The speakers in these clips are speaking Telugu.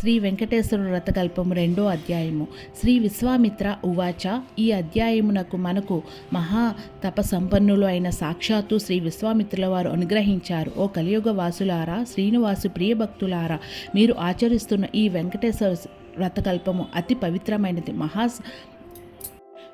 శ్రీ వెంకటేశ్వర రథకల్పము రెండో అధ్యాయము. శ్రీ విశ్వామిత్ర ఉవాచ ఈ అధ్యాయమునకు మనకు మహా తప సంపన్నులు అయిన సాక్షాత్తు శ్రీ విశ్వామిత్రుల వారు అనుగ్రహించారు. ఓ కలియుగ వాసులారా శ్రీనివాసు ప్రియభక్తులారా మీరు ఆచరిస్తున్న ఈ వెంకటేశ్వర వ్రతకల్పము అతి పవిత్రమైనది. మహా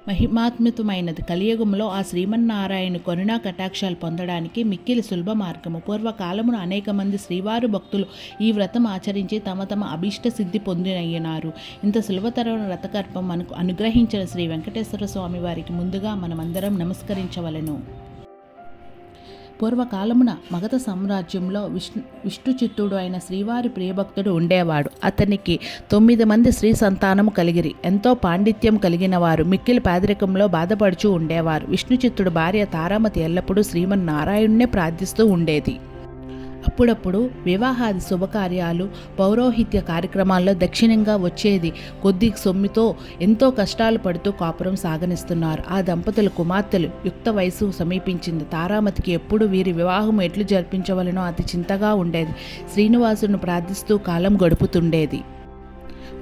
మహిమాత్మితమైనది. కలియుగంలో ఆ శ్రీమన్నారాయణ కరుణా కటాక్షాలు పొందడానికి మిక్కిలి సులభ మార్గము. పూర్వకాలమున అనేక మంది శ్రీవారు భక్తులు ఈ వ్రతం ఆచరించి తమ తమ అభీష్ట సిద్ధి పొందినయ్యనారు. ఇంత సులభతరమైన వ్రతకల్పం మనకు అనుగ్రహించిన శ్రీ వెంకటేశ్వర స్వామి వారికి ముందుగా మనమందరం నమస్కరించవలెను. పూర్వకాలమున మగధ సామ్రాజ్యంలో విష్ణు విష్ణు చిత్తుడు అయిన శ్రీవారి ప్రియభక్తుడు ఉండేవాడు. అతనికి తొమ్మిది మంది స్త్రీ సంతానము కలిగిరి. ఎంతో పాండిత్యం కలిగిన వారు మిక్కిలి పేదరికంలో బాధపడుచూ ఉండేవారు. విష్ణుచిత్తుడు భార్య తారామతి ఎల్లప్పుడూ శ్రీమన్నారాయణ్ణే ప్రార్థిస్తూ ఉండేది. అప్పుడప్పుడు వివాహాది శుభకార్యాలు పౌరోహిత్య కార్యక్రమాల్లో దక్షిణంగా వచ్చేది. కొద్ది సొమ్మితో ఎంతో కష్టాలు పడుతూ కాపురం సాగనిస్తున్నారు. ఆ దంపతుల కుమార్తెలు యుక్త వయసు సమీపించింది. తారామతికి ఎప్పుడు వీరి వివాహం ఎట్లు జరిపించవలనో అతి చింతగా ఉండేది. శ్రీనివాసును ప్రార్థిస్తూ కాలం గడుపుతుండేది.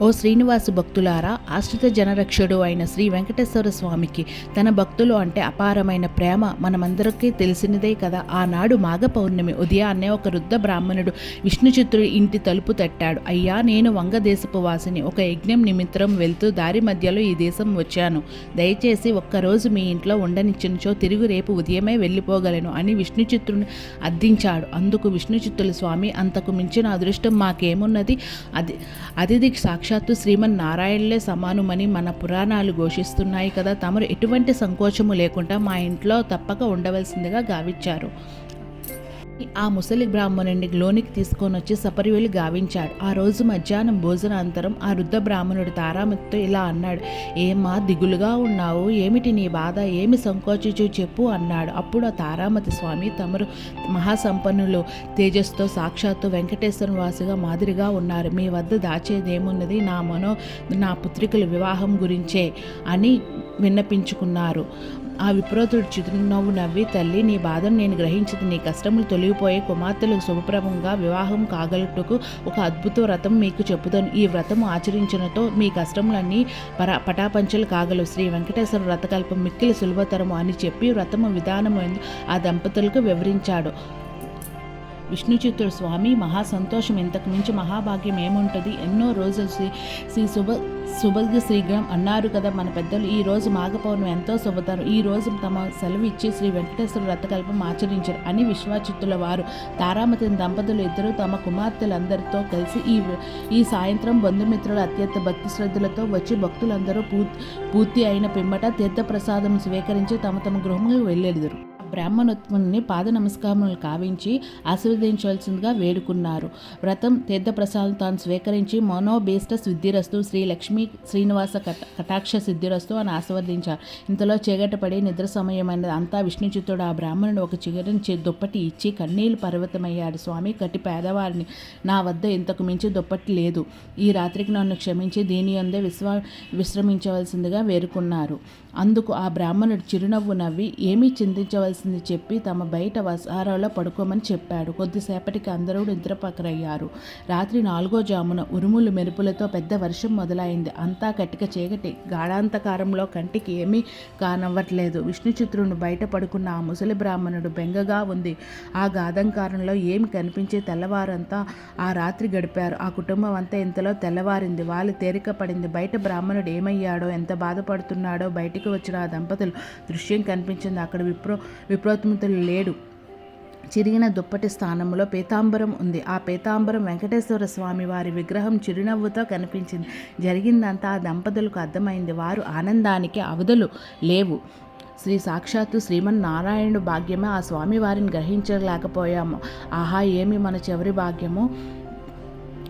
ఓ శ్రీనివాసు భక్తులారా ఆశ్రిత జనరక్షుడు అయిన శ్రీ వెంకటేశ్వర స్వామికి తన భక్తులు అంటే అపారమైన ప్రేమ మనమందరికీ తెలిసినదే కదా. ఆనాడు మాఘ పౌర్ణమి ఉదయాన్నే ఒక వృద్ధ బ్రాహ్మణుడు విష్ణుచిత్రుడి ఇంటి తలుపు తట్టాడు. అయ్యా నేను వంగదేశపు వాసిని. ఒక యజ్ఞం నిమిత్తం వెళ్తూ దారి మధ్యలో ఈ దేశం వచ్చాను. దయచేసి ఒక్కరోజు మీ ఇంట్లో ఉండనిచ్చినచో తిరుగు రేపు ఉదయమే వెళ్ళిపోగలను అని విష్ణుచిత్రుని అర్థించాడు. అందుకు విష్ణుచిత్రుల స్వామి అంతకు మించిన అదృష్టం మాకేమున్నది? అది అతిథికి సాక్షాత్తు శ్రీమన్నారాయణలే సమానమని మన పురాణాలు ఘోషిస్తున్నాయి కదా. తమరు ఎటువంటి సంకోచము లేకుండా మా ఇంట్లో తప్పక ఉండవలసిందిగా గావిచ్చారు. ఆ ముసలి బ్రాహ్మణుడిని లోనికి తీసుకొని వచ్చి సపరివేలు గావించాడు. ఆ రోజు మధ్యాహ్నం భోజనాంతరం ఆ వృద్ధ బ్రాహ్మణుడు తారామతితో ఇలా అన్నాడు ఏమా దిగులుగా ఉన్నావు. ఏమిటి నీ బాధ? ఏమి సంకోచించు చెప్పు అన్నాడు. అప్పుడు ఆ తారామతి స్వామి తమరు మహాసంపన్నులు తేజస్తో సాక్షాత్తు వెంకటేశ్వర వాసుగా మాదిరిగా ఉన్నారు. మీ వద్ద దాచేదేమున్నది నా మనో నా పుత్రికల వివాహం గురించే అని విన్నపించుకున్నారు. ఆ విప్రోతుడు చిరునవ్వు నవ్వి తల్లి నీ బాధను నేను గ్రహించింది నీ కష్టములు తొలగిపోయే కుమార్తెలకు శుభప్రభంగా వివాహం కాగలుటకు ఒక అద్భుత వ్రతం మీకు చెప్పుతాను ఈ వ్రతం ఆచరించడంతో మీ కష్టములన్నీ పర పటాపంచలు కాగలవు. శ్రీ వెంకటేశ్వర వ్రతకల్పం మిక్కిలి సులభతరము అని చెప్పి వ్రతము విధానము ఆ దంపతులకు వివరించాడు. విష్ణుచిత్తుడు స్వామి మహా సంతోషం ఇంతకు మించి మహాభాగ్యం ఏముంటుంది? ఎన్నో రోజులు శ్రీ శ్రీ శుభ శుభగ శ్రీగ్రం అన్నారు కదా మన పెద్దలు. ఈ రోజు మాఘ పౌర్ణమి ఎంతో శుభతరం. ఈ రోజు తమ సెలవు ఇచ్చి శ్రీ వెంకటేశ్వర వ్రతకల్పం ఆచరించారు అని విశ్వాచిత్తుల వారు. తారామతి దంపతులు ఇద్దరు తమ కుమార్తెలందరితో కలిసి ఈ ఈ సాయంత్రం బంధుమిత్రులు అత్యంత భక్తి శ్రద్ధలతో వచ్చి భక్తులందరూ పూర్తి పూర్తి అయిన పిమ్మట తీర్థప్రసాదం స్వీకరించి తమ తమ గృహములకు వెళ్ళెదురు. బ్రాహ్మణోత్ముని పాద నమస్కారములు కావించి ఆశీర్వదించవలసిందిగా వేడుకున్నారు. వ్రతం తీర్థప్రసాదం తాను స్వీకరించి మనోభీష్ట సిద్ధిరస్తు శ్రీ లక్ష్మీ శ్రీనివాస కట కటాక్ష సిద్ధిరస్తు అని ఆశీర్వదించారు. ఇంతలో చీకటపడి నిద్ర సమయమైనది అంతా విష్ణుచిత్తుడు ఆ బ్రాహ్మణుడు ఒక చిగురించి దుప్పటి ఇచ్చి కన్నీళ్ళు పర్వతమయ్యాడు. స్వామి కట్టి పేదవారిని నా వద్ద ఇంతకు మించి దుప్పటి లేదు. ఈ రాత్రికి నన్ను క్షమించి దీని అందే విశ్వ విశ్రమించవలసిందిగా వేరుకున్నారు అందుకు ఆ బ్రాహ్మణుడు చిరునవ్వు నవ్వి ఏమీ చింతించవలసింది చెప్పి తమ బయట వసారాలో పడుకోమని చెప్పాడు. కొద్దిసేపటికి అందరూ నిద్రపకరయ్యారు రాత్రి నాలుగో జామున ఉరుములు మెరుపులతో పెద్ద వర్షం మొదలైంది. అంతా కట్టిక చీకటి. గాఢాంతకారంలో కంటికి ఏమీ కానవ్వట్లేదు. విష్ణుచిత్రుడు బయట పడుకున్న ఆ ముసలి బ్రాహ్మణుడు బెంగగా ఉంది. ఆ గాధంకారంలో ఏమి కనిపించే తెల్లవారంతా ఆ రాత్రి గడిపారు. ఆ కుటుంబం అంతా ఇంతలో తెల్లవారింది. వాళ్ళు తేలిక పడింది బయట బ్రాహ్మణుడు ఏమయ్యాడో ఎంత బాధపడుతున్నాడో బయటికి వచ్చిన ఆ దంపతులు దృశ్యం కనిపించింది. అక్కడ విప్రో విప్రోత్మతులు లేడు. చిరిగిన దుప్పటి స్థానంలో పీతాంబరం ఉంది. ఆ పీతాంబరం వెంకటేశ్వర స్వామి వారి విగ్రహం చిరునవ్వుతో కనిపించింది. జరిగిందంతా ఆ దంపతులకు అర్థమైంది. వారు ఆనందానికి అవధులు లేవు. శ్రీ సాక్షాత్తు శ్రీమన్నారాయణుడు భాగ్యమే ఆ స్వామి వారిని గ్రహించలేకపోయాము. ఆహా ఏమి మన చివరి భాగ్యము?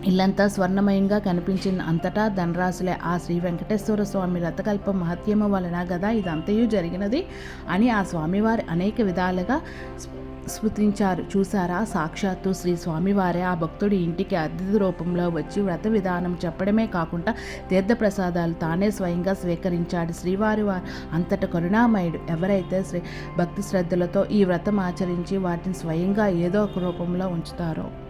ఇల్లంతా స్వర్ణమయంగా కనిపించింది అంతటా ధనరాశులే ఆ శ్రీ వెంకటేశ్వర స్వామి రథకల్ప మహత్యము వలన కదా ఇదంతయు జరిగినది అని ఆ స్వామివారి అనేక విధాలుగా స్మృతించారు. చూసారా సాక్షాత్తు శ్రీ స్వామివారే ఆ భక్తుడి ఇంటికి అతిథి రూపంలో వచ్చి వ్రత విధానం చెప్పడమే కాకుండా తీర్థప్రసాదాలు తానే స్వయంగా స్వీకరించాడు. శ్రీవారి వారు అంతట కరుణామయుడు ఎవరైతే శ్రీ భక్తి శ్రద్ధలతో ఈ వ్రతం ఆచరించి వాటిని స్వయంగా ఏదో ఒక రూపంలో ఉంచుతారో